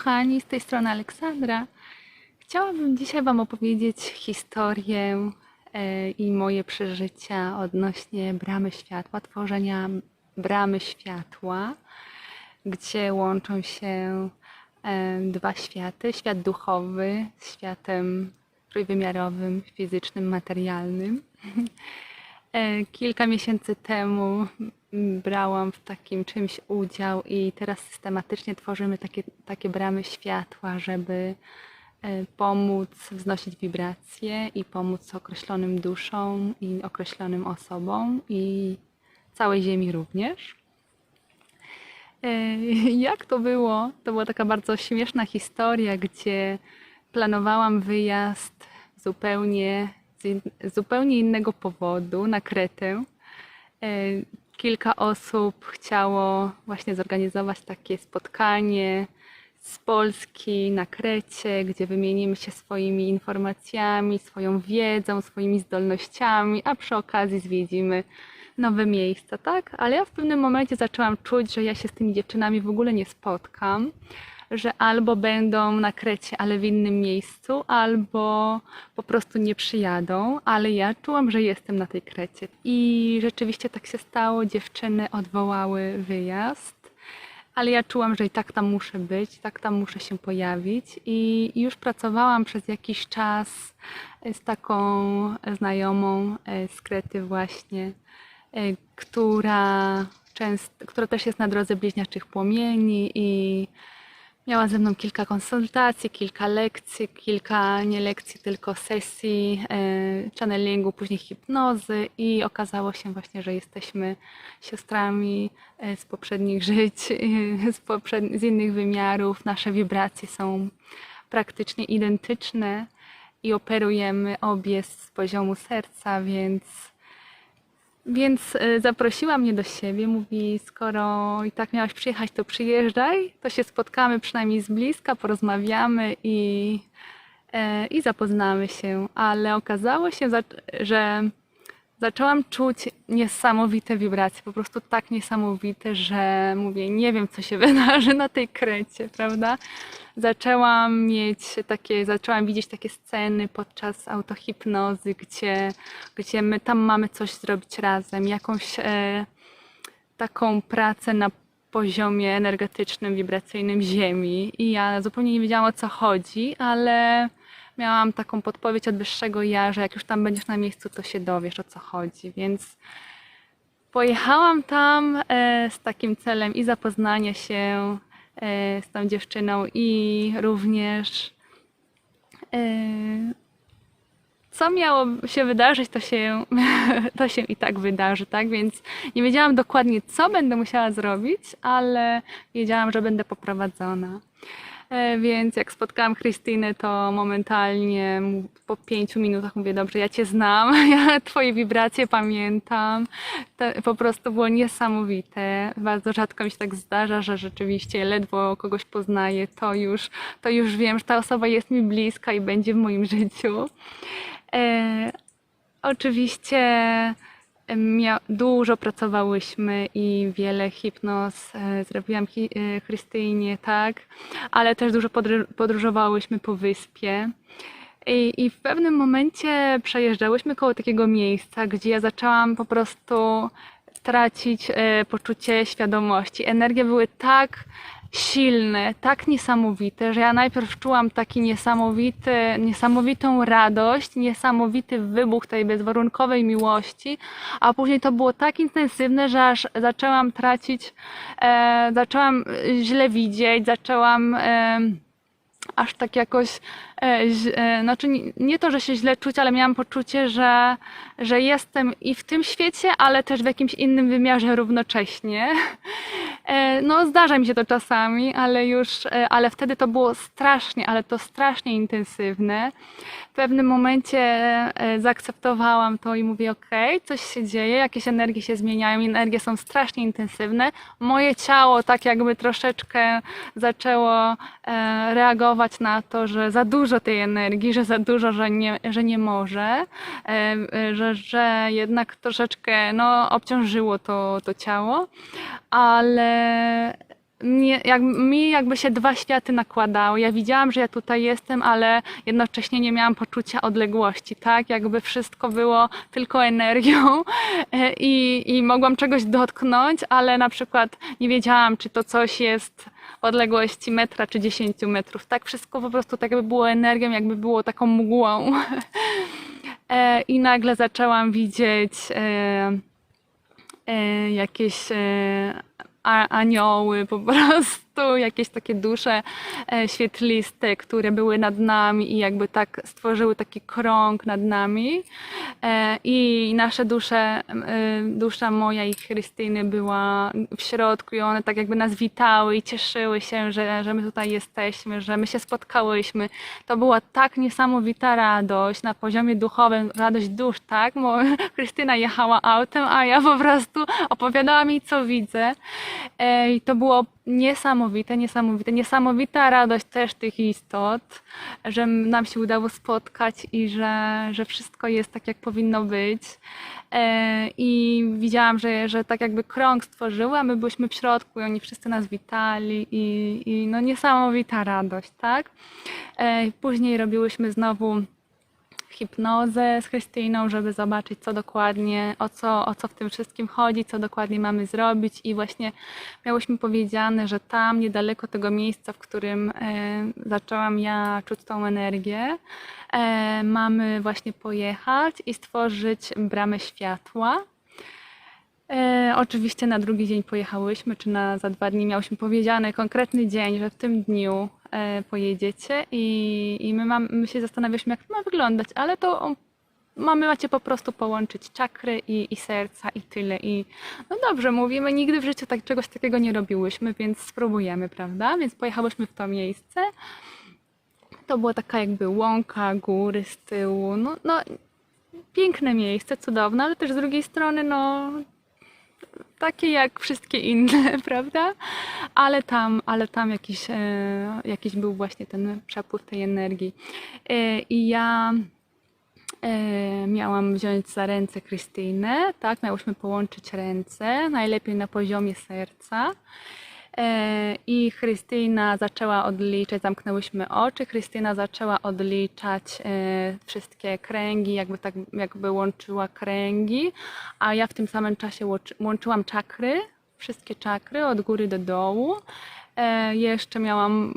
kochani, z tej strony Aleksandra. Chciałabym dzisiaj Wam opowiedzieć historię e, i moje przeżycia odnośnie bramy światła, tworzenia bramy światła, gdzie łączą się e, dwa światy: świat duchowy z światem trójwymiarowym, fizycznym, materialnym. E, Kilka miesięcy temu brałam w takim czymś udział i teraz systematycznie tworzymy takie, takie bramy światła, żeby e, pomóc wznosić wibracje i pomóc określonym duszom i określonym osobom i całej Ziemi również. E, Jak to było? To była taka bardzo śmieszna historia, gdzie planowałam wyjazd zupełnie z zupełnie innego powodu na Kretę. E, Kilka osób chciało właśnie zorganizować takie spotkanie z Polski na Krecie, gdzie wymienimy się swoimi informacjami, swoją wiedzą, swoimi zdolnościami, a przy okazji zwiedzimy nowe miejsca, tak? Ale ja w pewnym momencie zaczęłam czuć, że ja się z tymi dziewczynami w ogóle nie spotkam, że albo będą na Krecie, ale w innym miejscu, albo po prostu nie przyjadą, ale ja czułam, że jestem na tej Krecie. I rzeczywiście tak się stało, dziewczyny odwołały wyjazd ale ja czułam, że i tak tam muszę być, tak tam muszę się pojawić. I już pracowałam przez jakiś czas z taką znajomą e, z Krety właśnie, e, która, często, która też jest na drodze bliźniaczych płomieni i miała ze mną kilka konsultacji, kilka lekcji, kilka nie lekcji, tylko sesji e, channelingu, później hipnozy i okazało się właśnie, że jesteśmy siostrami e, z poprzednich żyć, e, z, z innych wymiarów. Nasze wibracje są praktycznie identyczne i operujemy obie z poziomu serca, więc więc e, zaprosiła mnie do siebie, mówi, skoro i tak miałaś przyjechać, to przyjeżdżaj, to się spotkamy przynajmniej z bliska, porozmawiamy i, e, i zapoznamy się. Ale okazało się, że zaczęłam czuć niesamowite wibracje, po prostu tak niesamowite, że mówię, nie wiem, co się wydarzy na tej krecie, prawda? Zaczęłam mieć takie, zaczęłam widzieć takie sceny podczas autohipnozy, gdzie, gdzie my tam mamy coś zrobić razem, jakąś e, taką pracę na poziomie energetycznym, wibracyjnym Ziemi. I ja zupełnie nie wiedziałam o co chodzi, ale miałam taką podpowiedź od wyższego ja, że jak już tam będziesz na miejscu, to się dowiesz o co chodzi. Więc pojechałam tam e, z takim celem i zapoznania się e, z tą dziewczyną, i również e, co miało się wydarzyć, to się, to się i tak wydarzy, tak? Więc nie wiedziałam dokładnie, co będę musiała zrobić, ale wiedziałam, że będę poprowadzona. E, Więc jak spotkałam Krystynę, to momentalnie po pięciu minutach mówię, dobrze, ja Cię znam, ja Twoje wibracje pamiętam. To po prostu było niesamowite. Bardzo rzadko mi się tak zdarza, że rzeczywiście ledwo kogoś poznaję, to już, to już wiem, że ta osoba jest mi bliska i będzie w moim życiu. E, oczywiście dużo pracowałyśmy i wiele hipnoz e, zrobiłam hi- e, Chrystyjnie, tak, ale też dużo podry- podróżowałyśmy po wyspie. I, I w pewnym momencie przejeżdżałyśmy koło takiego miejsca, gdzie ja zaczęłam po prostu tracić e, poczucie świadomości. Energie były tak silne, tak niesamowite, że ja najpierw czułam taki niesamowity, niesamowitą radość, niesamowity wybuch tej bezwarunkowej miłości, a później to było tak intensywne, że aż zaczęłam tracić, e, zaczęłam źle widzieć, zaczęłam e, aż tak jakoś, znaczy nie, to, że się źle czuć, ale miałam poczucie, że, że jestem i w tym świecie, ale też w jakimś innym wymiarze równocześnie. E, No, zdarza mi się to czasami, ale już, e, ale wtedy to było strasznie, ale to strasznie intensywne. W pewnym momencie e, zaakceptowałam to i mówię, okej, coś się dzieje, jakieś energie się zmieniają, energie są strasznie intensywne. Moje ciało tak jakby troszeczkę zaczęło e, reagować na to, że za dużo tej energii, że za dużo, że nie, że nie może, e, że, że jednak troszeczkę no, obciążyło to, to ciało, ale nie, jak, mi jakby się dwa światy nakładały. Ja widziałam, że ja tutaj jestem, ale jednocześnie nie miałam poczucia odległości, tak? Jakby wszystko było tylko energią e, i, i mogłam czegoś dotknąć, ale na przykład nie wiedziałam, czy to coś jest odległości metra czy 10 metrów. Tak wszystko po prostu tak jakby było energią, jakby było taką mgłą. E, I nagle zaczęłam widzieć e, e, jakieś anioły po prostu, jakieś takie dusze e, świetliste, które były nad nami i jakby tak stworzyły taki krąg nad nami. E, I nasze dusze, e, dusza moja i Chrystyny była w środku i one tak jakby nas witały i cieszyły się, że, że my tutaj jesteśmy, że my się spotkałyśmy. To była tak niesamowita radość na poziomie duchowym, radość dusz, tak? Bo Krystyna jechała autem, a ja po prostu opowiadałam jej, co widzę. I to było niesamowite, niesamowite, niesamowita radość też tych istot, że nam się udało spotkać i że, że wszystko jest tak, jak powinno być. E, I widziałam, że, że tak jakby krąg stworzyły, a my byliśmy w środku i oni wszyscy nas witali i, i no niesamowita radość, tak? E, Później robiłyśmy znowu hipnozę z Krystyną, żeby zobaczyć, co dokładnie, o co, o co w tym wszystkim chodzi, co dokładnie mamy zrobić. I właśnie miałyśmy powiedziane, że tam, niedaleko tego miejsca, w którym e, zaczęłam ja czuć tą energię, e, mamy właśnie pojechać i stworzyć bramę światła. E, oczywiście na drugi dzień pojechałyśmy, czy na za dwa dni miałyśmy powiedziane konkretny dzień, że w tym dniu pojedziecie i, i my, mam, my się zastanawialiśmy, jak to ma wyglądać, ale to mamy macie po prostu połączyć czakry i, i serca i tyle. I no dobrze, mówimy, nigdy w życiu tak, czegoś takiego nie robiłyśmy, więc spróbujemy, prawda? Więc pojechałyśmy w to miejsce. To była taka jakby łąka, góry z tyłu. No, no piękne miejsce, cudowne, ale też z drugiej strony, no takie jak wszystkie inne, prawda? Ale tam, ale tam jakiś, e, jakiś był właśnie ten przepływ tej energii. E, I ja e, miałam wziąć za ręce Krystynę, tak? Miałyśmy połączyć ręce, najlepiej na poziomie serca. E, I Chrystyna zaczęła odliczać, zamknęłyśmy oczy, Chrystyna zaczęła odliczać e, wszystkie kręgi, jakby tak jakby łączyła kręgi, a ja w tym samym czasie łączy- łączyłam czakry, wszystkie czakry od góry do dołu. E, Jeszcze miałam,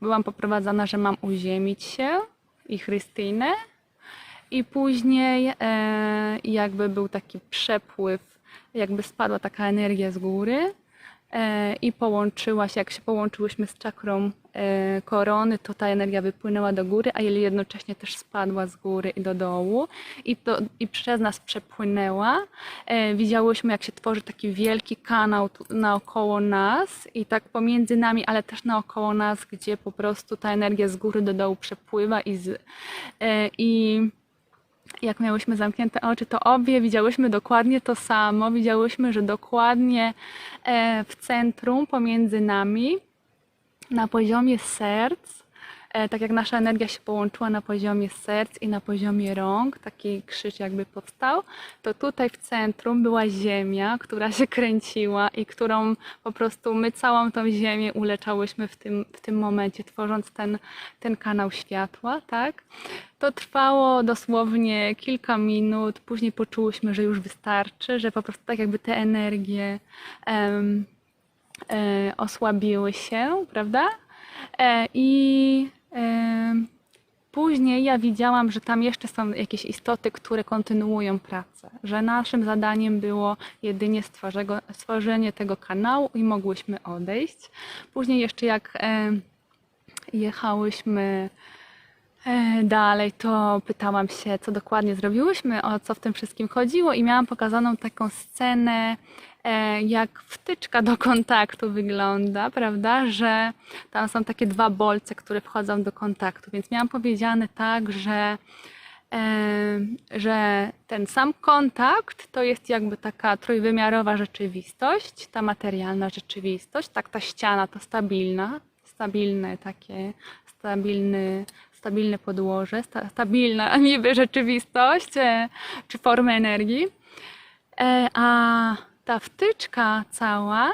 byłam poprowadzona, że mam uziemić się i Chrystynę. I później jakby był taki przepływ, jakby spadła taka energia z góry i połączyła się, jak się połączyłyśmy z czakrą e, korony, to ta energia wypłynęła do góry, a jednocześnie też spadła z góry i do dołu i, to, i przez nas przepłynęła. E, widziałyśmy, jak się tworzy taki wielki kanał naokoło nas i tak pomiędzy nami, ale też naokoło nas, gdzie po prostu ta energia z góry do dołu przepływa i, z, e, i jak miałyśmy zamknięte oczy, to obie widziałyśmy dokładnie to samo. Widziałyśmy, że dokładnie e, w centrum pomiędzy nami, na poziomie serc, tak jak nasza energia się połączyła na poziomie serc i na poziomie rąk, taki krzyż jakby powstał, to tutaj w centrum była ziemia, która się kręciła i którą po prostu my całą tą ziemię uleczałyśmy w tym, w tym momencie, tworząc ten, ten kanał światła, tak? To trwało dosłownie kilka minut, później poczułyśmy, że już wystarczy, że po prostu tak jakby te energie em, e, osłabiły się, prawda? E, I e, później ja widziałam, że tam jeszcze są jakieś istoty, które kontynuują pracę, że naszym zadaniem było jedynie stworzenie tego kanału i mogłyśmy odejść. Później jeszcze jak jechałyśmy E, Dalej to pytałam się, co dokładnie zrobiłyśmy, o co w tym wszystkim chodziło, i miałam pokazaną taką scenę, jak wtyczka do kontaktu wygląda, prawda? Że tam są takie dwa bolce, które wchodzą do kontaktu, więc miałam powiedziane tak, że, e, że ten sam kontakt to jest jakby taka trójwymiarowa rzeczywistość, ta materialna rzeczywistość, tak ta ściana to stabilna, stabilne takie, stabilny stabilne podłoże, sta, stabilna niby rzeczywistość e, czy formy energii. E, a ta wtyczka cała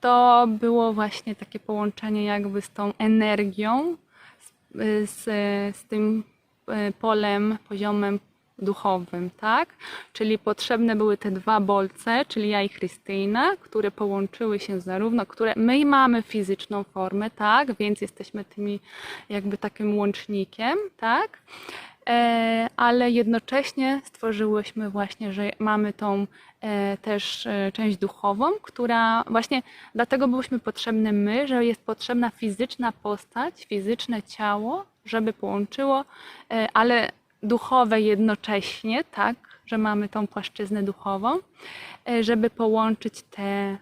to było właśnie takie połączenie jakby z tą energią, z, z, z tym e, polem, poziomem duchowym, tak? Czyli potrzebne były te dwa bolce, czyli ja i Chrystyna, które połączyły się zarówno, które my mamy fizyczną formę, tak? Więc jesteśmy tymi jakby takim łącznikiem, tak? E, ale jednocześnie stworzyłyśmy właśnie, że mamy tą e, też e, część duchową, która właśnie dlatego byłyśmy potrzebne my, że jest potrzebna fizyczna postać, fizyczne ciało, żeby połączyło, ale duchowe jednocześnie, tak, że mamy tą płaszczyznę duchową, żeby połączyć te,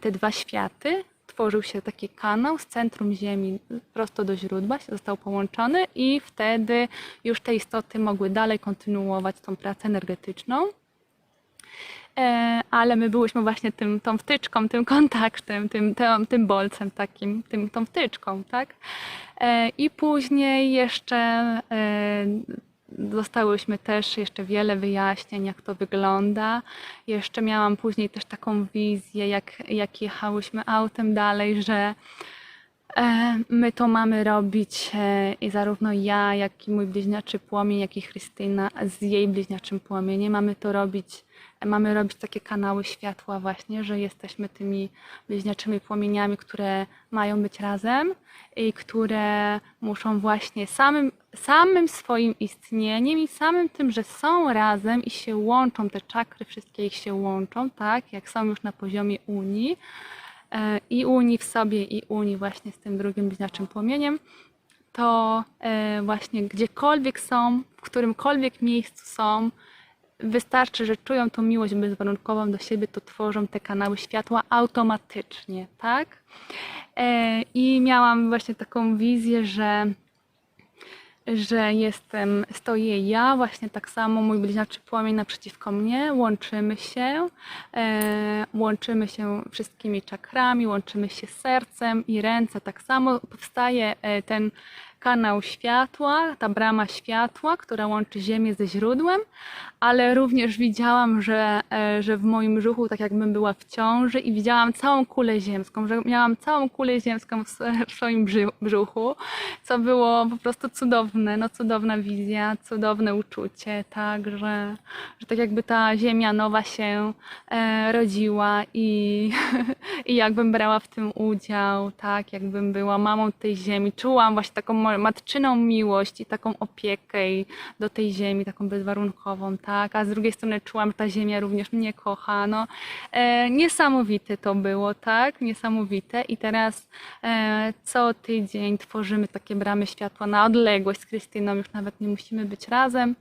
te dwa światy. Tworzył się taki kanał z centrum Ziemi prosto do źródła, został połączony i wtedy już te istoty mogły dalej kontynuować tą pracę energetyczną. E, ale my byłyśmy właśnie tym, tą wtyczką, tym kontaktem, tym, tym, tym bolcem takim, tym, tą wtyczką, tak? E, I później jeszcze e, dostałyśmy też jeszcze wiele wyjaśnień, jak to wygląda. Jeszcze miałam później też taką wizję, jak, jak jechałyśmy autem dalej, że My to mamy robić e, i zarówno ja, jak i mój bliźniaczy płomień, jak i Chrystyna z jej bliźniaczym płomieniem. Mamy to robić, e, mamy robić takie kanały światła właśnie, że jesteśmy tymi bliźniaczymi płomieniami, które mają być razem i które muszą właśnie samym, samym swoim istnieniem i samym tym, że są razem i się łączą, te czakry wszystkie ich się łączą, tak, jak są już na poziomie Unii, e, i Unii w sobie, i Unii właśnie z tym drugim bliźniaczym płomieniem, to e, właśnie gdziekolwiek są, w którymkolwiek miejscu są, wystarczy, że czują tą miłość bezwarunkową do siebie, to tworzą te kanały światła automatycznie, tak? E, I miałam właśnie taką wizję, że że jestem, stoję ja, właśnie tak samo mój bliźniaczy płomień naprzeciwko mnie, łączymy się, e, łączymy się wszystkimi czakrami, łączymy się sercem i ręce, tak samo powstaje e, ten kanał światła, ta brama światła, która łączy Ziemię ze źródłem, ale również widziałam, że, e, że w moim brzuchu, tak jakbym była w ciąży i widziałam całą kulę ziemską, że miałam całą kulę ziemską w sw- w swoim brzuchu, co było po prostu cudowne, no cudowna wizja, cudowne uczucie, tak, że, że tak jakby ta ziemia nowa się e, rodziła i, i jakbym brała w tym udział, tak, jakbym była mamą tej ziemi, czułam właśnie taką matczyną miłość i taką opiekę i do tej ziemi, taką bezwarunkową, tak, a z drugiej strony czułam, że ta ziemia również mnie kocha, no, e, niesamowite to było, tak, niesamowite. I teraz e, co tydzień tworzymy takie bramy światła na odległość z Krystyną, już nawet nie musimy być razem,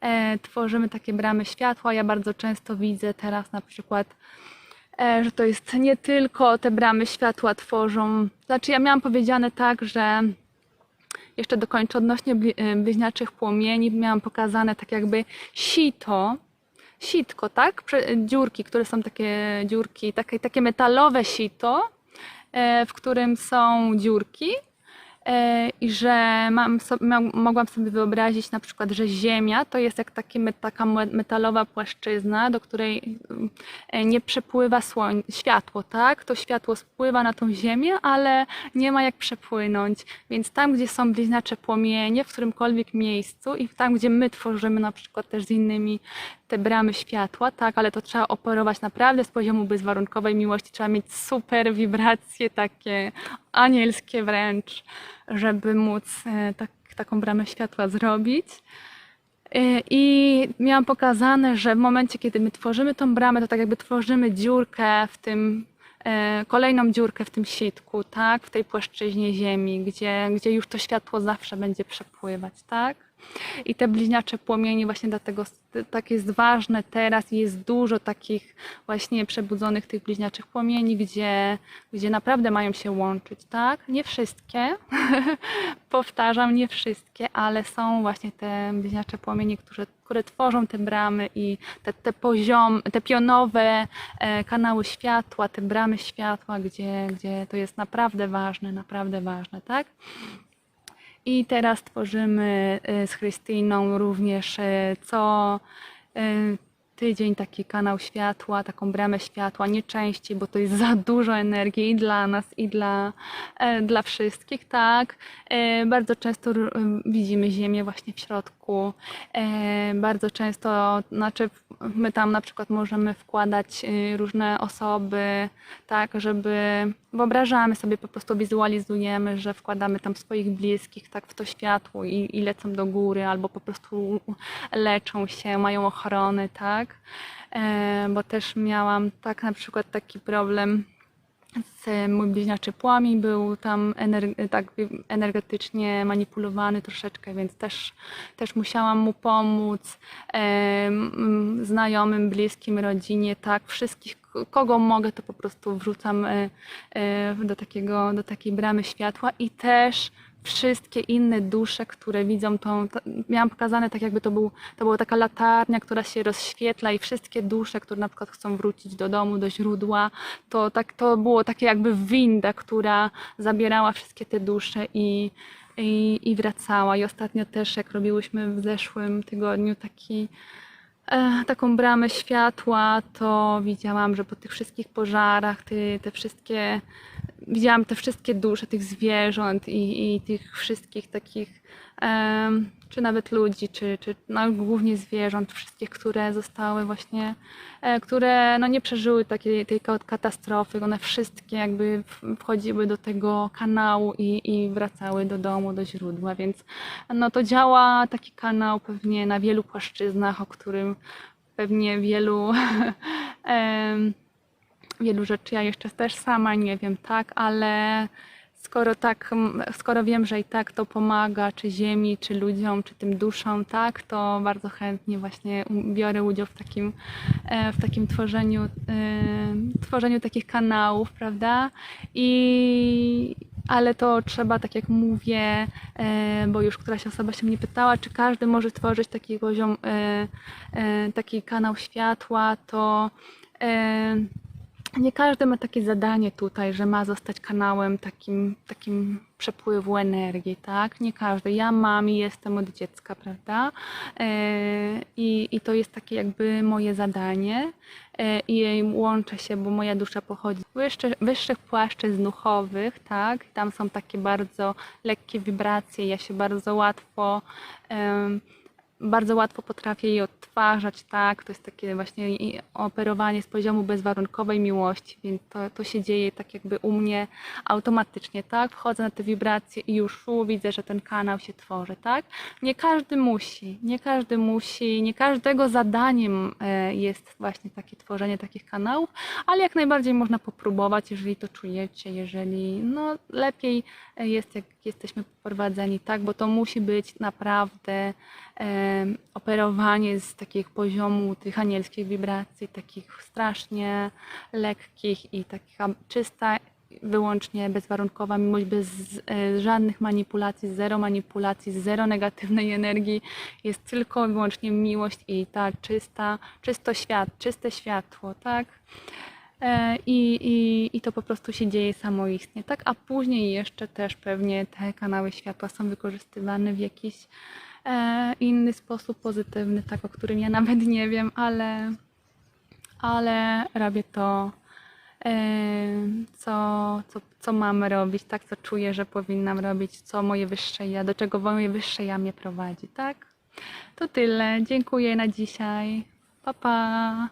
e, tworzymy takie bramy światła, ja bardzo często widzę teraz na przykład e, że to jest nie tylko te bramy światła tworzą. Znaczy, ja miałam powiedziane tak, że jeszcze dokończę odnośnie e, bliźniaczych płomieni, miałam pokazane tak jakby sito, sitko, tak? Dziurki, które są takie dziurki, takie, takie metalowe sito, e, w którym są dziurki. E, I że mam mogłam sobie wyobrazić na przykład, że Ziemia to jest jak taki, taka me- metalowa płaszczyzna, do której e, nie przepływa słoń, światło, tak? To światło spływa na tą Ziemię, ale nie ma jak przepłynąć. Więc tam, gdzie są bliźniacze płomienie, w którymkolwiek miejscu i tam, gdzie my tworzymy na przykład też z innymi te bramy światła, tak, ale to trzeba operować naprawdę z poziomu bezwarunkowej miłości. Trzeba mieć super wibracje, takie anielskie wręcz, żeby móc e, tak, taką bramę światła zrobić. E, I miałam pokazane, że w momencie, kiedy my tworzymy tą bramę, to tak jakby tworzymy dziurkę w tym, e, kolejną dziurkę w tym sitku, tak, w tej płaszczyźnie ziemi, gdzie, gdzie już to światło zawsze będzie przepływać, tak. I te bliźniacze płomienie właśnie dlatego tak jest ważne teraz jest dużo takich właśnie przebudzonych tych bliźniaczych płomieni, gdzie, gdzie naprawdę mają się łączyć, tak? Nie wszystkie, powtarzam, nie wszystkie, ale są właśnie te bliźniacze płomienie, które, które tworzą te bramy i te, te poziom, te pionowe e, kanały światła, te bramy światła, gdzie, gdzie to jest naprawdę ważne, naprawdę ważne, tak? I teraz tworzymy e, z Chrystyną również e, co e, tydzień taki kanał światła, taką bramę światła, nie częściej, bo to jest za dużo energii i dla nas, i dla, e, dla wszystkich, tak. E, bardzo często widzimy Ziemię właśnie w środku. E, bardzo często, znaczy my tam na przykład możemy wkładać y, różne osoby, tak, żeby wyobrażamy sobie, po prostu wizualizujemy, że wkładamy tam swoich bliskich, tak, w to światło i, i lecą do góry, albo po prostu leczą się, mają ochronę, tak, e, bo też miałam tak na przykład taki problem mój bliźniaczy płomień był tam ener- tak energetycznie manipulowany troszeczkę, więc też, też musiałam mu pomóc em, znajomym, bliskim, rodzinie, tak, wszystkich, kogo mogę, to po prostu wrzucam e, e, do, takiego, do takiej bramy światła i też wszystkie inne dusze, które widzą tą, to, miałam pokazane tak jakby to, był, to była taka latarnia, która się rozświetla i wszystkie dusze, które na przykład chcą wrócić do domu, do źródła, to, tak, to było takie jakby winda, która zabierała wszystkie te dusze i, i, i wracała. I ostatnio też, jak robiłyśmy w zeszłym tygodniu taki e, taką bramę światła, to widziałam, że po tych wszystkich pożarach, te, te wszystkie, widziałam te wszystkie dusze tych zwierząt i, i tych wszystkich takich, em, czy nawet ludzi, czy, czy no, głównie zwierząt, wszystkich, które zostały właśnie, e, które no, nie przeżyły takiej tej ka- katastrofy, one wszystkie jakby wchodziły do tego kanału i, i wracały do domu, do źródła, więc no to działa taki kanał pewnie na wielu płaszczyznach, o którym pewnie wielu em, wielu rzeczy ja jeszcze też sama nie wiem, tak, ale skoro tak, skoro wiem, że i tak to pomaga, czy ziemi, czy ludziom, czy tym duszom, tak, to bardzo chętnie właśnie biorę udział w takim, e, w takim tworzeniu, e, tworzeniu takich kanałów, prawda? I ale to trzeba, tak jak mówię, e, bo już któraś osoba się mnie pytała, czy każdy może tworzyć taki poziom, taki kanał światła, to nie każdy ma takie zadanie tutaj, że ma zostać kanałem takim, takim przepływu energii, tak? Nie każdy. Ja mam i jestem od dziecka, prawda? E, I, I to jest takie jakby moje zadanie e, i łączę się, bo moja dusza pochodzi z wyższych, wyższych płaszczyzn duchowych, tak? Tam są takie bardzo lekkie wibracje, ja się bardzo łatwo em, bardzo łatwo potrafię je odtwarzać, tak? To jest takie właśnie operowanie z poziomu bezwarunkowej miłości, więc to, to się dzieje tak jakby u mnie automatycznie, tak? Wchodzę na te wibracje i już u, widzę, że ten kanał się tworzy, tak? Nie każdy musi, nie każdy musi, nie każdego zadaniem e, jest właśnie takie tworzenie takich kanałów, ale jak najbardziej można popróbować, jeżeli to czujecie, jeżeli no lepiej jest, jak jesteśmy poprowadzeni, tak? Bo to musi być naprawdę em, operowanie z takich poziomu tych anielskich wibracji, takich strasznie lekkich i taka czysta, wyłącznie bezwarunkowa miłość, bez e, żadnych manipulacji, zero manipulacji, zero negatywnej energii. Jest tylko i wyłącznie miłość i ta czysta, czysto świat, czyste światło, tak? E, I, i, I to po prostu się dzieje samoistnie, tak? A później jeszcze też pewnie te kanały światła są wykorzystywane w jakiś e, inny sposób pozytywny, tak o którym ja nawet nie wiem, ale, ale robię to, e, co, co, co mam robić, tak? Co czuję, że powinnam robić, co moje wyższe ja, do czego moje wyższe ja mnie prowadzi, tak? To tyle. Dziękuję na dzisiaj. Pa, pa.